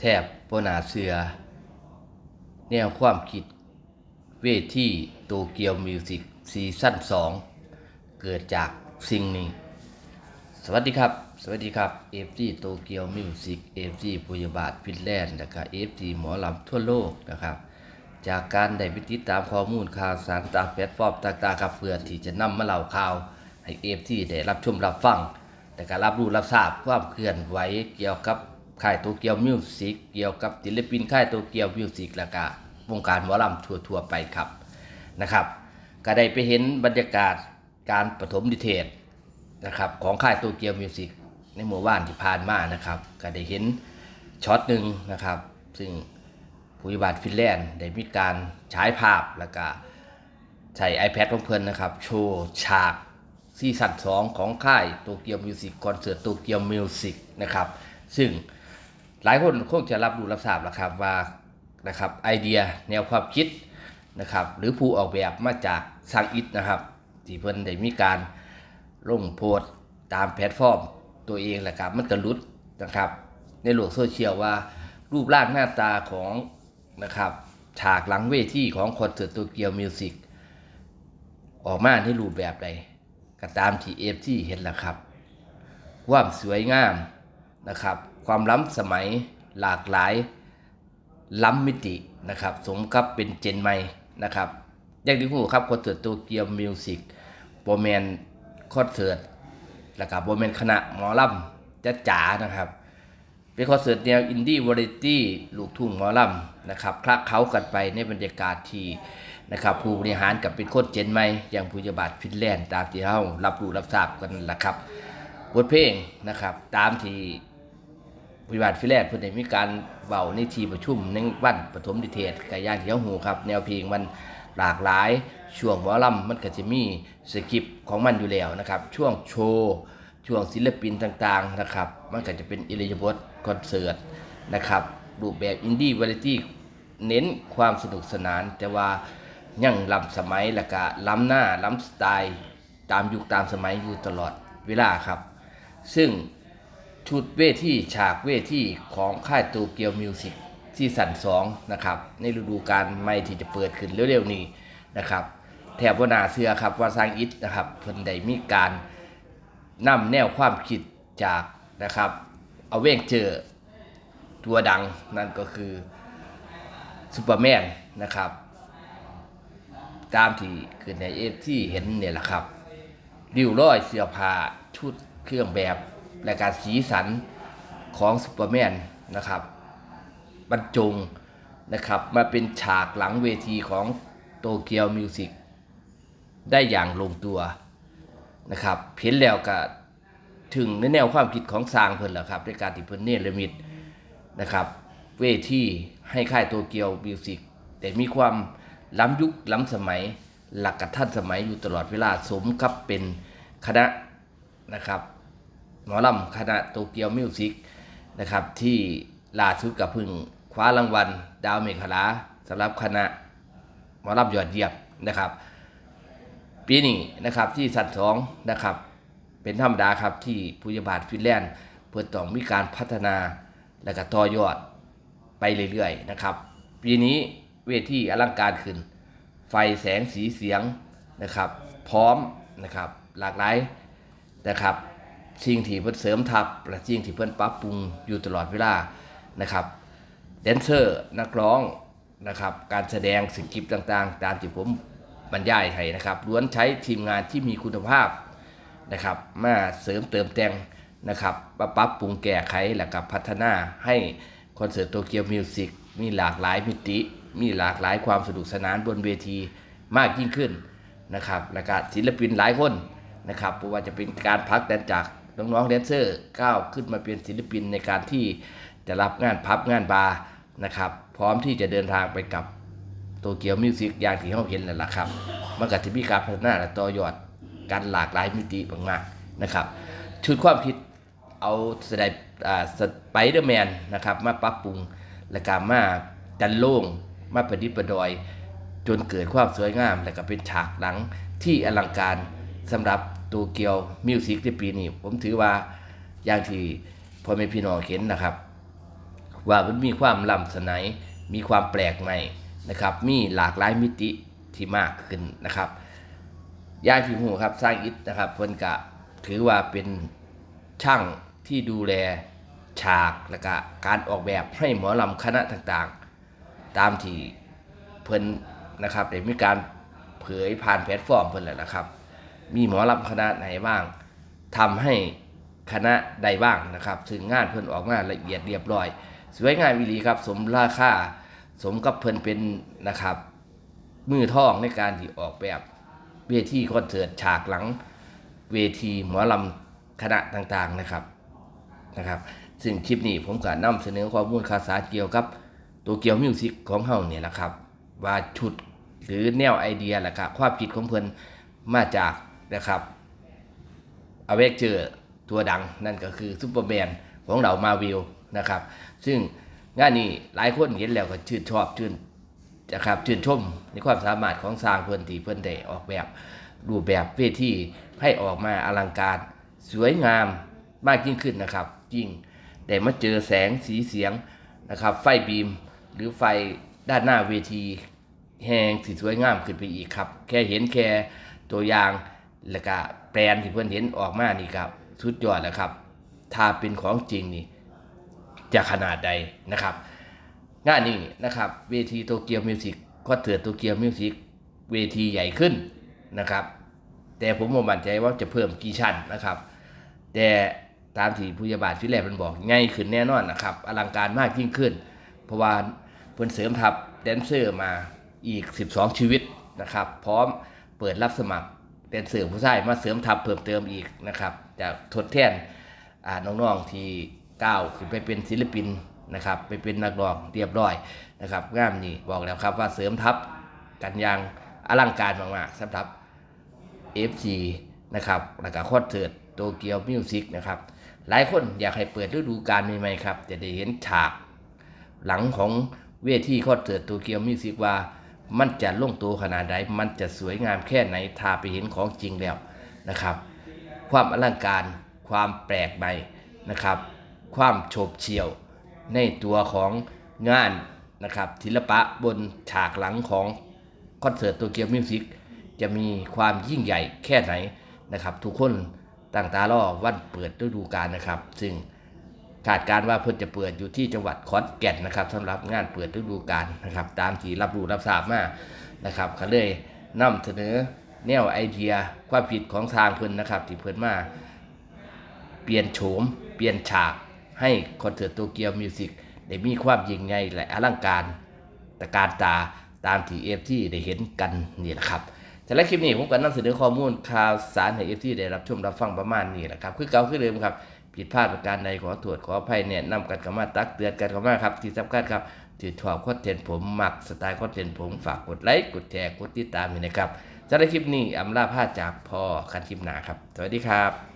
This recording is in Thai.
แทบปนาเสือ แนวความคิดเวทีโตเกียวมิวสิกซีซั่น2 เกิดจากสิ่งนี้ สวัสดีครับ สวัสดีครับ FG โตเกียวมิวสิก FG ปุยบาทฟินแลนด์นะครับ FG หมอลำทั่วโลกนะครับจากการได้ไปติดตามข้อมูลข่าวสารตามแพลตฟอร์มต่างๆครับเพื่อที่จะนำมาเล่าข่าว ให้ FG ได้รับชมรับฟัง แต่การรับรู้รับทราบความเคลื่อนไหวเกี่ยวกับ ค่ายโตเกียวมิวสิกเกี่ยวกับศิลปินค่ายโตเกียวมิวสิกแล้วก็วงการหมอลำทั่วๆไปครับนะครับก็ได้ไปเห็นบรรยากาศการปฐมนิเทศนะครับของค่ายโตเกียวมิวสิกในหมู่บ้านที่ผ่านมานะครับก็ได้เห็นช็อตหนึ่งนะครับ ซึ่งผู้ยิบาลฟินแลนด์ได้มีการฉายภาพแล้วก็ใช้ iPad ของเพื่อนนะครับ โชว์ฉากซีซั่น2ของค่ายโตเกียวมิวสิกคอนเสิร์ตโตเกียวมิวสิกนะครับ ซึ่ง หลายคนคงจะรับรู้รับทราบแล้วครับว่านะครับไอเดียแนวความคิดนะครับหรือผู้ออกแบบมาจากซังอิทนะครับ ที่เพิ่นได้มีการลงโพสต์ตามแพลตฟอร์มตัวเองแหละครับมันก็หลุดนะครับ ในโลกโซเชียลว่ารูปร่างหน้าตาของนะครับฉากหลังเวทีของคอนเสิร์ตโตเกียวมิวสิกออกมาในรูปแบบใดก็ตามที่เอฟที่เห็นแหละครับ ความสวยงามนะครับ ความล้ำสมัยหลากหลาย ล้ำมิตินะครับ สมกับเป็นเจนใหม่นะครับอย่างที่หูครับคอนเสิร์ตโตเกียวมิวสิกโบแมนคอนเสิร์ตแล้วก็โบแมนคณะหมอลำจะจ๋านะครับเป็นคอนเสิร์ตแนวอินดี้วาไรตี้ลูกทุ่งหมอลำนะครับคละเคล้ากันไปในบรรยากาศที่นะครับผู้บริหารกับเป็นโคตรเจนใหม่อย่างผู้ยบาทฟินแลนด์ตามที่เรารับรู้รับทราบกันละครับบทเพลงนะครับตามที่ ผู้ยาบาทฟิแลนด์เพิ่นได้มีการเว้าในทีประชุมในวันปฐมนิเทศกอย่างที่เฮาฮู้ครับ แนวเพลงมันหลากหลาย ช่วงหมอลำมันก็จะมีสคริปต์ของมันอยู่แล้วนะครับ ช่วงโชว์ช่วงศิลปินต่างๆนะครับ มันก็จะเป็นอิริยาบถคอนเสิร์ตนะครับ รูปแบบอินดี้วาไรตี้เน้นความสนุกสนาน แต่ว่ายังล้ำสมัยและก็ล้ำหน้าล้ำสไตล์ ตามยุคตามสมัยอยู่ตลอดเวลาครับ ซึ่ง ชุดเวทีฉากเวทีของค่ายโตเกียวมิวสิกที่สันสองนะครับ ในฤดูกาลใหม่ที่จะเปิดขึ้นเร็วๆนี้นะครับ แถบวนาเสือครับว่าสร้างอิฐนะครับเพิ่นได้มีการนำแนวความคิดจากนะครับเอาเวงเจอตัวดังนั่นก็คือซูเปอร์แมนนะครับ ตามที่คือในเอฟที่เห็นเนี่ยแหละครับริ้วร้อยเสื้อผ้าชุดเครื่องแบบ และการสีสันของซูเปอร์แมนนะครับบรรจงนะครับมาเป็นฉากหลังเวทีของโตเกียวมิวสิกได้อย่างลงตัวนะครับเห็นแล้วก็ถึงในแนวความคิดของสร้างเพิ่นแหละครับในการที่เพิ่นเนรมิตนะครับ เวทีให้ค่ายโตเกียวมิวสิกแต่มีความล้ำยุคล้ำสมัยหลักกับท่านสมัยอยู่ตลอดเวลาสมกับเป็นคณะนะครับ หมอลำคณะโตเกียวมิวสิกนะครับที่ล่าสุดกับพึ่งคว้ารางวัล ดาวเมฆลาสำหรับคณะหมอลำยอดเยี่ยมนะครับ ปีนี้นะครับที่สัตว์สองนะครับเป็นธรรมดาครับที่ผู้ยาบาทฟินแลนด์เพื่อต้องมีการพัฒนาและก็ต่อยอดไปเรื่อยๆนะครับ ปีนี้เวทีอลังการขึ้น ไฟแสงสีเสียงนะครับ พร้อมนะครับหลากหลายนะครับ สิ่งที่เพิ่นเสริมทับ และสิ่งที่เพิ่นปรับปรุงอยู่ตลอดเวลานะครับแดนเซอร์นักร้องนะครับ การแสดงสินคิปต่างๆ ตามที่ผมบรรยายให้นะครับล้วนใช้ทีมงานที่มีคุณภาพนะครับมาเสริมเติมแต่งนะครับปรับปรุงแก้ไขและกับพัฒนาให้คอนเสิร์ตโตเกียวมิวสิกมีหลากหลายมิติ มีหลากหลายความสนุกสนานบนเวทีมากยิ่งขึ้นนะครับและก็ศิลปินหลายคนนะครับเพราะว่าจะเป็นการพักแดนจาก น้องๆแดนเซอร์ก้าวขึ้นมาเป็นศิลปินในการที่จะรับงานพับงานบาร์นะครับ พร้อมที่จะเดินทางไปกับโตเกียวมิวสิกอย่างที่เราเห็นแล้วล่ะครับมันก็จะมีการพัฒนาและต่อยอดการหลากหลายมิติมากๆนะครับชุดความคิดเอาสไตล์สไปเดอร์แมนนะครับมาปรับปรุงและการมาดันโล่งมาประดิษฐ์ประดอย จนเกิดความสวยงาม และก็เป็นฉากหลังที่อลังการสำหรับ โตเกียวมิวสิกในปีนี้ผมถือว่าอย่างที่พ่อแม่พี่น้องเห็นนะครับ ว่ามันมีความล้ำสนัยมีความแปลกใหม่นะครับ มีหลากหลายมิติที่มากขึ้นนะครับย่างที่หูครับสร้างอิฐนะครับเพิ่นกะถือว่าเป็นช่างที่ดูแลฉากและก็การออกแบบให้หมอลำคณะต่างๆ ตามที่เพิ่นนะครับได้มีการเผยผ่านแพลตฟอร์มเพิ่นแหละนะครับ มีหมอลำคณะไหนบ้างทำให้คณะใดบ้างนะครับซึ่งงานเพิ่นออกมาละเอียดเรียบร้อย สวยงามวิลีครับ สมราคาสมกับเพิ่นเป็นนะครับ มือท่องในการที่ออกแบบเวทีคอนเสิร์ตฉากหลังเวทีหมอลำคณะต่างๆนะครับนะครับ ซึ่งคลิปนี้ผมก็นำเสนอข้อมูลข่าวสารเกี่ยวกับตัวเกียวมิวสิกของเฮาเนี่ยแหละครับ ว่าชุดหรือแนวไอเดียแหละครับความคิดของเพิ่นมาจาก นะครับอเวกเจอตัวดังนั่นก็คือซูเปอร์แมนของเรามาวิลนะครับ ซึ่งงานนี้หลายคนเห็นแล้วก็ชื่นชอบชื่นนะครับชื่นชมในความสามารถของสร้างเพื่อนที่เพื่อนได้ออกแบบรูปแบบเวทีให้ออกมาอลังการสวยงามมากยิ่งขึ้นนะครับยิ่งได้มาเจอแสงสีเสียงนะครับ ไฟบีม หรือไฟด้านหน้าเวทีแหงสีสวยงามขึ้นไปอีกครับ แค่เห็นแค่ตัวอย่าง แล้วก็แปลนที่เพื่อนเห็นออกมานี่ครับสุดยอดแล้วครับ ถ้าเป็นของจริงนี่จะขนาดใดนะครับงานนี้นะครับ เวทีโตเกียวมิวสิกก็เถือโตเกียวมิวสิกเวทีใหญ่ขึ้นนะครับ แต่ผมมั่นใจว่าจะเพิ่มกี่ชั้นนะครับ แต่ตามที่ผู้ยาบาลฟิแลบมันบอกง่ายขึ้นแน่นอนนะครับ อลังการมากยิ่งขึ้น เพราะว่าเพิ่นเสริมทัพแดนเซอร์มาอีก 12 ชีวิตนะครับ พร้อมเปิดรับสมัคร แดนเซอร์ผู้ชายมาเสริมทัพเพิ่มเติมอีกนะครับจะทดแทนน้องๆที่ก้าวขึ้นไปเป็นศิลปินนะครับไปเป็นนักร้องเรียบร้อยนะครับงามนี่บอกแล้วครับว่าเสริมทัพกันอย่างอลังการมากๆสำหรับ FC นะครับแล้วก็คอนเสิร์ตโตเกียวมิวสิกนะครับหลายคนอยากให้เปิดฤดูกาลใหม่ๆครับ จะได้เห็นฉากหลังของเวทีคอนเสิร์ตโตเกียวมิวสิกว่า มันจะลงตัวขนาดใดมันจะสวยงามแค่ไหนถ้าไปเห็นของจริงแล้วนะครับ ความอลังการ ความแปลกใหม่นะครับ ความโฉบเฉี่ยวในตัวของงานนะครับศิลปะบนฉากหลังของคอนเสิร์ตโตเกียวมิวสิกจะมีความยิ่งใหญ่แค่ไหนนะครับ ทุกคนต่างตารอวันเปิดฤดูกาลนะครับ ซึ่ง คาดการ์ว่าเพิ่นจะเปิดอยู่ที่จังหวัดขอนแก่นนะครับสำหรับงานเปิดฤดูกาลนะครับ ตามที่รับรู้รับทราบมานะครับก็เลยนำเสนอแนวไอเดียความผิดของทางเพิ่นนะครับ ที่เพิ่นมาเปลี่ยนโฉม เปลี่ยนฉากให้คอนเสิร์ตโตเกียวมิวสิกได้มีความยิ่งใหญ่และอลังการตะการตาตามที่เอฟที่ได้เห็นกันนี่แหละครับ แต่ละคลิปนี้ผมก็นำเสนอข้อมูลข่าวสารให้เอฟซีได้รับชมรับฟังประมาณนี้แหละครับ คือเก่าคือเดิมครับ ผิดพลาดประการใดขอตรวจขออภัยเนี่ยนำกันเข้ามาตักเตือนกันเข้ามาครับ ที่สำคัญครับที่ชอบคอนเทนต์ผมมักสไตล์คอนเทนต์ผมฝากกดไลค์กดแชร์กดติดตามนี่นะครับสำหรับคลิปนี้อำลาพาจากพ่อคันคลิปหนาครับ สวัสดีครับ